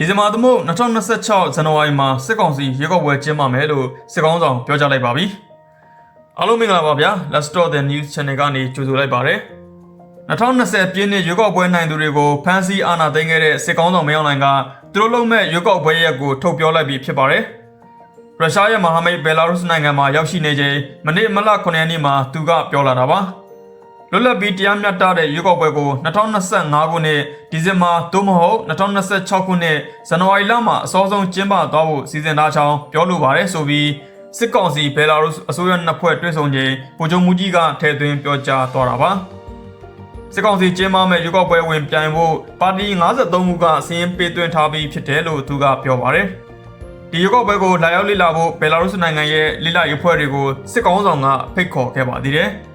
ဒီဇင်ဘာသမုတ်2026ဇန်နဝါရီမှာစစ်ကောင်စီရွေးကောက်ပွဲကျင်းပမယ်လို့စစ်ကောင်ဆောင်ပြောကြားလိုက်ပါပြီအားလုံးမင်္ဂလာပါဗျာ Let's Talk the News Channel ကနေကြိုဆိုလိုက်ပါရစေ2020ပြည့်နှစ်ရွေးကောက်ပွဲနိုင်သူတွေကိုဖမ်းဆီးအာဏာသိမ်းခဲ့တဲ့စစ်ကောင်ဆောင်မင်းအောင်လှိုင်ကသူတို့လုံးမဲ့ရွေးကောက်ပွဲရက်ကိုထုတ်ပြောလိုက်ပြီးဖြစ်ပါတယ်ရုရှားရဲ့မဟာမိတ်ဘယ်လာရုစ်နိုင်ငံမှာရောက်ရှိနေချိန်မနေ့မလ9ရက်နေ့မှာသူကပြောလာတာပါ လွတ်လပ်ပြီးတရားမျှတတဲ့ရွေးကောက်ပွဲကို2025ခုနှစ်ဒီဇင်ဘာသို့မဟုတ်2026ခုနှစ်ဇန်နဝါရီလမှာအစောဆုံးကျင်းပသွားဖို့စီစဉ်ထားကြောင်းပြောလိုပါတယ်ဆိုပြီးစစ်ကောင်စီဘယ်လာရုစ်အစိုးရနှစ်ဖွဲ့တွဲဆောင်ချိန်ဗိုလ်ချုပ်မူကြီးကထည့်သွင်းပြောကြားသွားတာပါစစ်ကောင်စီကျင်းပမဲ့ရွေးကောက်ပွဲဝင်ပြိုင်ဖို့ပါတီ53ခုကစည်းရင်းပေးသွင်းထားပြီးဖြစ်တယ်လို့သူကပြောပါတယ်ဒီရွေးကောက်ပွဲကိုလာရောက်လေ့လာဖို့ဘယ်လာရုစ်နိုင်ငံရဲ့လေ့လာရေးဖွဲ့တွေကိုစစ်ကောင်ဆောင်ကဖိတ်ခေါ်ခဲ့ပါသေးတယ်။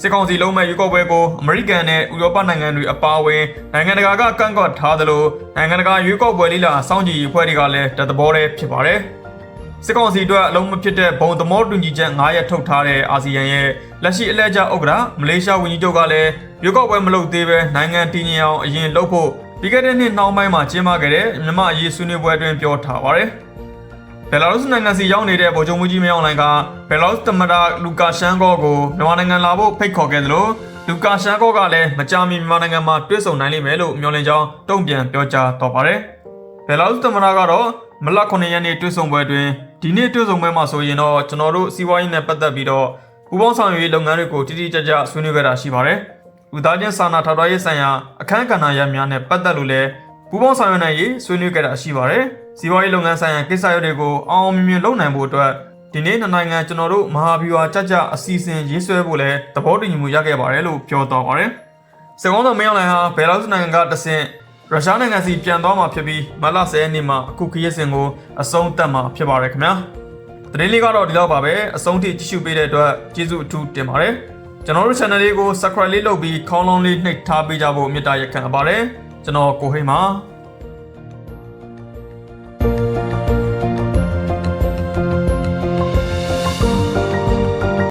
စစ်ကောင်စီလုံးမဲ့ရွေးကောက်ပွဲကိုအမေရိကန်နဲ့ဥရောပနိုင်ငံတွေအပါအဝင်နိုင်ငံတကာကကန့်ကွက်ထားသလိုနိုင်ငံတကာရွေးကောက်ပွဲလေ့လာစောင့်ကြည့်ရေးဖွဲ့တွေကလည်းတသဘောတည်းဖြစ်ပါတယ်။စစ်ကောင်စီအတွက်အလုံးမဖြစ်တဲ့ဘုံသမောတူညီချက်9ရက်ထုတ်ထားတဲ့အာဆီယံရဲ့လက်ရှိအလဲကျဥက္ကဋ္ဌမလေးရှားဝန်ကြီးချုပ်ကလည်းရွေးကောက်ပွဲမလုပ်သေးပဲနိုင်ငံတည်ငြိမ်အောင်အရင်လုပ်ဖို့ပြီးခဲ့တဲ့နှစ်နှောင်းပိုင်းမှာကျင်းပခဲ့တဲ့မြန်မာအရေးဆွေးနွေးပွဲအတွင်းပြောထားပါတယ်။ ဘယ်လာရုစ်နိုင်ငံစီရောက်နေတဲ့ဗိုလ်ချုပ်မှုကြီးမင်းအောင်လှိုင်ကဘယ်လာရုစ်သမ္မတလူကာရှန်ကောကိုမြန်မာနိုင်ငံလာဖို့ဖိတ်ခေါ်ခဲ့တယ်လို့လူကာရှန်ကောကလည်းမကြာမီမြန်မာနိုင်ငံမှာတွေ့ဆုံနိုင်လိမ့်မယ်လို့မျှော်လင့်ကြောင်းတုံ့ပြန်ပြောကြားတော့ပါတယ်။ဘယ်လာရုစ်သမ္မတကတော့မလ9ရက်နေ့တွေ့ဆုံပွဲအတွင်းဒီနေ့တွေ့ဆုံပွဲမှာဆိုရင်တော့ကျွန်တော်တို့စီးပွားရေးနဲ့ပတ်သက်ပြီးတော့ပူးပေါင်းဆောင်ရွက်ရေးလုပ်ငန်းတွေကိုတိတိကျကျဆွေးနွေးခဲ့တာရှိပါတယ်။ဥသားချင်းစာနာထောက်ထားရေးဆိုင်ရာအခမ်းကဏ္ဍရပ်များနဲ့ပတ်သက်လို့လည်း ပူးပေါင်းဆောင်ရွက်နိုင်ရေးဆွေးနွေးကြတာရှိပါတယ်။စီးပွားရေးလုပ်ငန်းဆိုင်ရာကိစ္စရပ်တွေကိုအောင်အောင်မြင်မြင်လုပ်နိုင်ဖို့အတွက်ဒီနေ့နှစ်နိုင်ငံကျွန်တော်တို့မဟာဗျူဟာကြကြအစီအစဉ်ရေးဆွဲဖို့လည်းသဘောတူညီမှုရခဲ့ပါတယ်လို့ပြောသွားပါတယ်။စကောင်းတော်မင်းအောင်လှိုင်ဟာဘယ်လောက်နိုင်ငံကတဆင့်ရုရှားနိုင်ငံစီပြန်သွားမှာဖြစ်ပြီးမလ10ရက်နေ့မှာအခုခရီးစဉ်ကိုအဆုံးသတ်မှာဖြစ်ပါတယ်ခင်ဗျာ။သတင်းလေးကတော့ဒီလောက်ပါပဲအဆုံးထိကြည့်ရှုပေးတဲ့အတွက်ကျေးဇူးအထူးတင်ပါတယ်။ကျွန်တော်တို့ channel လေးကို subscribe လေးလုပ်ပြီးခေါင်းလုံးလေးနှိပ်ထားပေးကြဖို့မေတ္တာရက်ခံပါတယ်။ ကျွန်တော်ကိုဟိန်းပါ။